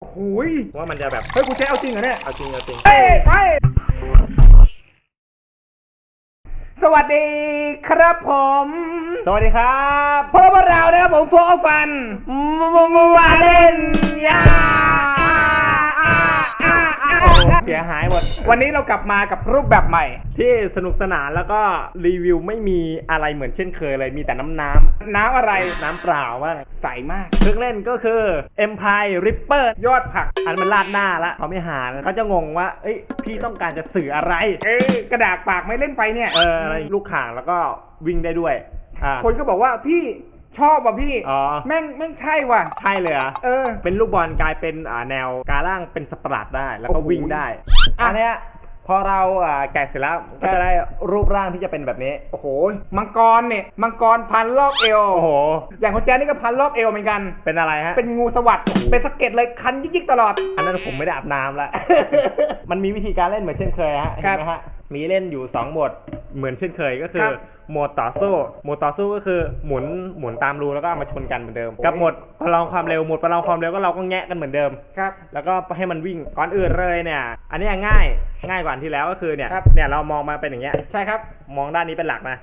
โอ้โหยว่ามันจะแบบ เฮ้ยกูใช้เอาจริงเหรอเนี่ยเอาจริงเอาจริงเฮ้ยไปสวัสดีครับผมสวัสดีครับพวกเรานะครับผมโฟร์ฟันวาเลนยา เสียหายหมด วันนี้เรากลับมากับรูปแบบใหม่ ที่สนุกสนานแล้วก็รีวิวไม่มีอะไรเหมือนเช่นเคยเลยมีแต่น้ำน้ำน้ำอะไรน้ำเปล่ามาใสมากเครื่องเล่นก็คือ Empire Ripper ยอดผัก อันมันลาดหน้าละเขาไม่หาเขาจะงงว่า เอ้ยพี่ต้องการจะสื่ออะไร เอ้ยกระดาษปากไม่เล่นไปเนี่ยเอออะไรลูกข่างแล้วก็วิ่งได้ด้วยอ่าคนก็บอกว่าพี่ ชอบว่ะพี่ อ๋อ แม่งแม่งใช่ว่ะ ใช่เลยเหรอะเออ เป็นลูกบอลกลายเป็นอ่าแนวกาล่างเป็นสปรัดได้ แล้วก็โอ้โห วิ่งได้อะอันเนี้ยพอเราอ่าแกะเสร็จแล้วก็จะได้รูปร่างที่จะเป็นแบบนี้ โอ้โหมังกรเนี่ยมังกรพันรอบเอวโอ้โห อย่างของแจ๊นี่ก็พันรอบเอวเหมือนกัน เป็นอะไรฮะ เป็นงูสวัสด์เป็นสะเก็ดเลยคันยิกๆตลอด อันนั้นผมไม่ได้อาบน้ำละ มันมีวิธีการเล่นเหมือนเช่นเคยฮะครัเห็บนไหมฮะ มีเล่นอยู่ 2 โหมดเหมือนเช่นเคยก็คืครัอบโหมดต่อสู้โหมดต่อสู้ก็คือหมุนหมุนตามรูแล้วก็เอามาชนกันเหมือนเดิม กับโหมดประลองความเร็วโหมดประลองความเร็วก็เราก็แงะกันเหมือนเดิมครับแล้วก็ให้มันวิ่งก่อนอื่นเลยเนี่ย อันเนี้ยง่ายง่ายกว่าอันที่แล้วก็คือเนี่ยครับเนี่ยเรามองมาเป็นอย่างเงี้ยใช่ครับมองด้านนี้เป็นหลักนะ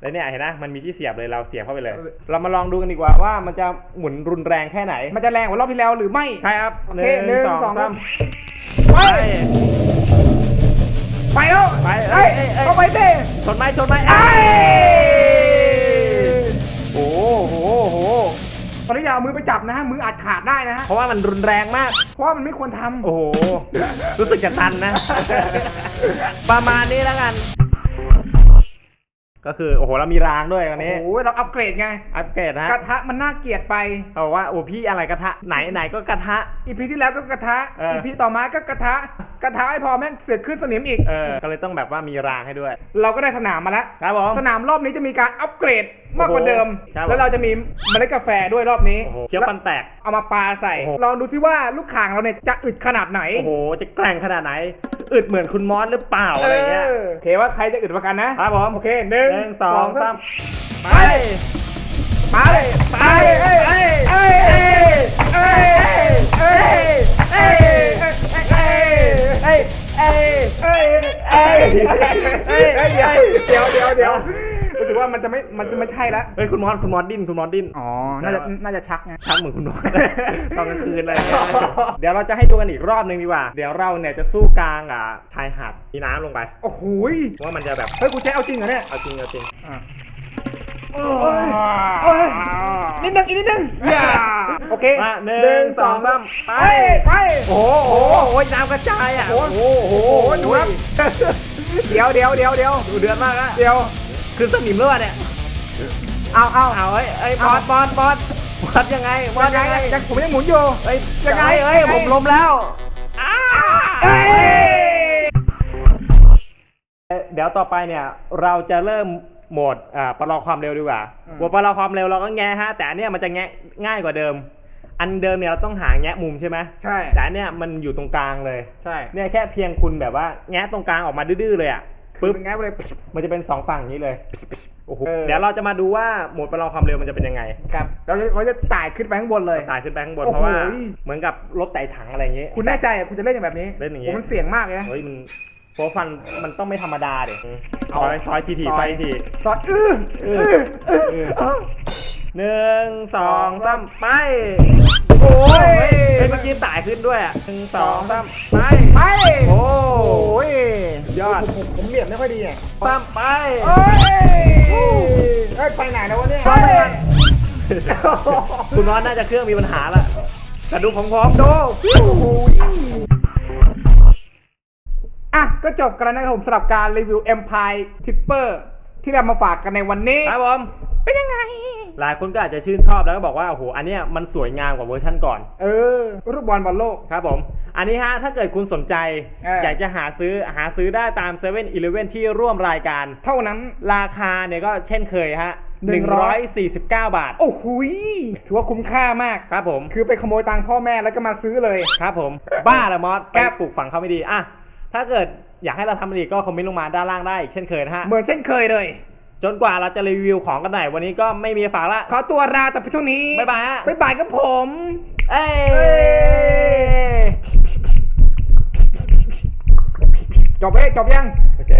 แล้วเนี่ยเห็นนะมันมีที่เสียบเลยเราเสียบเข้าไปเลยเออเรามาลองดูกันดีกว่าว่ามันจะหมุนรุนแรงแค่ไหน มันจะแรงกว่ารอบที่แล้วหรือไม่ใช่ครับโอเคหนึ่งสองสามไป ไปไปแล้วไปเอ้เฮ้ยยเอ้ยเอ้ย เข้าไปเต้ชนไหมชนไหมไอ้เอ้ยโอ้โหโอ้โหตอนนี้อย่าเอามือไปจับนะฮะมืออาจขาดได้นะฮะเพราะว่ามันรุนแรงมาก เพราะว่ามันไม่ควรทำ โอ้โห รู้สึกจะตันนะ ประมาณนี้แล้วกัน ก็คือโอ้โหเรามีรางด้วยวันโอ้นี้โหเราอัปเกรดไง อัปเกรดนะกระทะมันน่าเกลียดไปเขาบอกว่าโอ้พี่อะไรกระทะไหนไหนก็กระทะอีพีที่แล้วก็กระทะเอออีอีพีต่อมาก็กระทะกระทะไม่พอแม่งเสือกขึ้นสนิมอีกเออก็เลยต้องแบบว่ามีรางให้ด้วย เราก็ได้สนามมาแล้วครับผมสนามรอบนี้จะมีการอัปเกรดมากกว่าเดิมครับแล้วเราจะมีเมล็ดกาแฟด้วยรอบนี้โอ้โหเคี้ยวฟันแตกเอามาปาใส่โอ้โหลองดูซิว่าลูกข่างเราเนี่ยจะอึดขนาดไหนโอ้โหจะแกร่งขนาดไหน อึดเหมือนคุณมอสหรือเปล่าอะไรเงี้ยโอเคว่าใครจะอึดประกันนะครับผมโอเคหนึ่งสองสามไปไปไปไปไปเดี๋ยวเดี๋ยวเดี๋ยว สึกว่ามันจะไม่มันจะไม่ใช่ละเฮ้ยคุณมอสคุณมอสดิ้นคุณมอสดิ้นอ๋อน่าจะน่าจะชักไงชักเหมือนคุณมอสตอนกลางคืนอะไรเงี้ยเดี๋ยวเราจะให้ดูกันอีกรอบหนึ่งดีกว่า เดี๋ยวเราเนี่ยจะสู้กลางอะชายหาดมีน้ำลงไป โอ้โหว่ามันจะแบบเฮ้ยกูใช้เอาจริงเหรอเนี่ยเอาจริงเอาจริงโอ้ยนิดนึงอีกนิดนึงอย่าโอเคมาหนึ่งสองสามไปไปไปโอ้โหโอ้โหน้ำกระจายอะโอ้โหโอ้โหดูครับเดี๋ยวเดี๋ยวเดี๋ยวเดี๋ยวดูเดือดมากอะเดี๋ยว คือสนิมหรือเปล่าเนี่ยเอาเอาเอาเฮ้ยเอ้ยบอสบอสบอสบอสยังไงบอสยังไงยังไงยังผมยังหมุนอยู่เฮ้ยยังไงเอ้ยยังไงผมล้มแล้วอ้าเอ้ยเดี๋ยวต่อไปเนี่ยเราจะเริ่มโหมดอ่าประลองความเร็วดีกว่าบทประลองความเร็วเราก็แงะฮะแต่อันเนี้ยมันจะแงะง่ายกว่าเดิม อันเดิมเนี่ยเราต้องหาแงะมุมใช่ไหมใช่แต่อันเนี้ยมันอยู่ตรงกลางเลยใช่เนี่ยแค่เพียงคุณแบบว่าแงะตรงกลางออกมาดื้อๆเลยอะ ปึ๊ปึ๊บบเป็นไงไปเลยมันจะเป็นสองฝั่งอย่างนี้เลยโอ้โหเออเดี๋ยวเราจะมาดูว่าโหมดประลองความเร็วมันจะเป็นยังไงครับเราจะเราจะไต่ขึ้นไปข้างบนเลยตายขึ้นไปข้างบนโอ้เพโหราะว่าเหมือนกับรถไต่ถังอะไรอย่างงี้คุณแน่ใจอะคุณจะเล่นอย่างแบบนี้เล่นอย่างงี้โมันเสี่ยงมากเลยนะเฮ้ยมันโฟฟันมันต้องไม่ธรรมดาเด็ซเอาอยซอยทีทีซซออยยทีสอดอื้ออื้ออื้อหนึ่งสองสามไปโอ้ย เฮ้ยเมื่อกี้ตายขึ้นด้วยอะหนึ่งสองสามไปไปโอ้โอ้ยยอดผมผมผมเหลี่ยมไม่ค่อยดีอะสามไปเอ้ยเอ้ยไปไหนแล้ววะเนี่ยไปไปคุณน้อนน่าจะเครื่องมีปัญหาละแต่ดูของผมดูฟิวโอ้ยอะก็จบกันแล้วนะครับผมสำหรับการรีวิว Empire Tipper ที่เรามาฝากกันในวันนี้ครับผมเป็นยังไง หลายคนก็อาจจะชื่นชอบแล้วก็บอกว่าโอ้โหอันเนี้ยมันสวยงามกว่าเวอร์ชั่นก่อน เออรูปบอลบอลโลก ครับผม อันนี้ฮะถ้าเกิดคุณสนใจเออออ ยากจะหาซื้อหาซื้อได้ตาม7 e เ e ่ e อที่ร่วมรายการ เท่านั้น ราคาเนี่ยก็เช่นเคยฮะ149 บาท โอ้โหยถือว่าคุ้มค่ามาก ครับผม คือไปขโมยตังค์พ่อแม่แล้วก็มาซื้อเลย ครับผม บ้าละมอสครัแก้บปลูกฝังเขาไม่ดีอะถ้าเกิดอยากให้เราทำอะไรอีกก็คอมเมนต์ลงมาด้านล่างได้อีกเช่นเคยนะฮะ เหมือนเช่นเคยเลย จนกว่าเราจะรีวิวของกันไหนวันนี้ก็ไม่มีฝากละขอตัวลาแต่เพียงเท่านี้บ๊ายบายฮะบ๊ายบายครับผม เอ้ยจบเอ้จบยัง โอเค